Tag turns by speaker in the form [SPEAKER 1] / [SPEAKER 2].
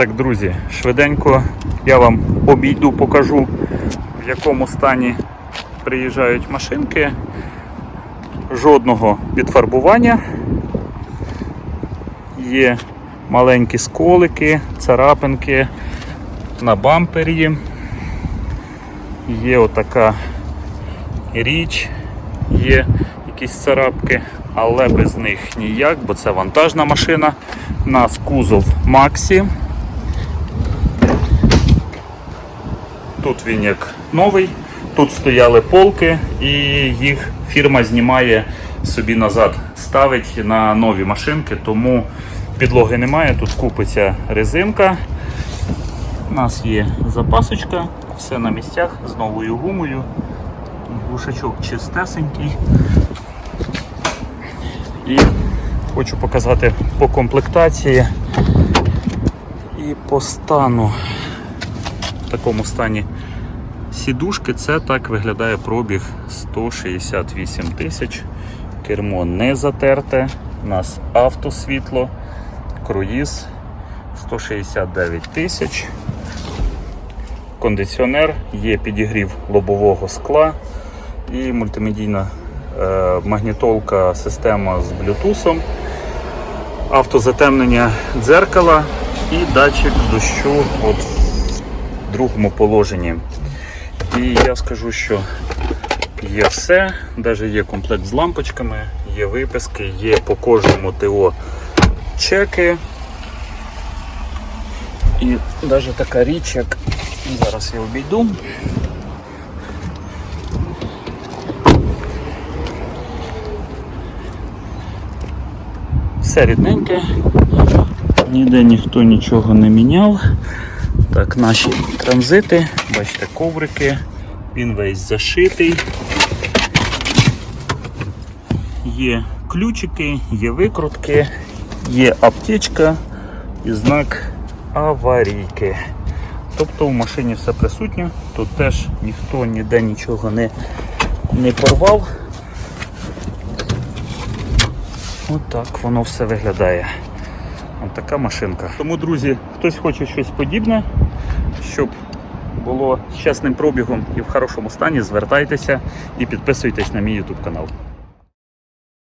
[SPEAKER 1] Так, друзі, швиденько я вам обійду, покажу, в якому стані приїжджають машинки. Жодного підфарбування. Є маленькі сколики, царапинки на бампері. Є отака річ, є якісь царапки, але без них ніяк, бо це вантажна машина. У нас кузов Максі. Тут він як новий, тут стояли полки і їх фірма знімає собі назад, ставить на нові машинки, тому підлоги немає, тут купиться резинка. У нас є запасочка, все на місцях з новою гумою. Глушачок чистесенький. І хочу показати по комплектації і по стану. В такому стані сідушки. Це так виглядає пробіг 168 тисяч. Кермо не затерте, у нас автосвітло, круїз 169 тисяч. Кондиціонер, є підігрів лобового скла і мультимедійна е, магнітолка система з блютусом, автозатемнення дзеркала і датчик дощу. От другому положенні. І я скажу, що є все, навіть є комплект з лампочками, є виписки, є по кожному ТО чеки. І навіть така річ, як зараз я обійду. Все рідненьке, ніде ніхто нічого не міняв. Так, наші транзити, бачите, коврики, він весь зашитий. Є ключики, є викрутки, є аптечка і знак аварійки. Тобто в машині все присутнє, тут теж ніхто ніде нічого не, не порвав. Отак воно все виглядає. Ось така машинка. Тому, друзі, хтось хоче щось подібне, щоб було з чесним пробігом і в хорошому стані, звертайтеся і підписуйтесь на мій YouTube канал.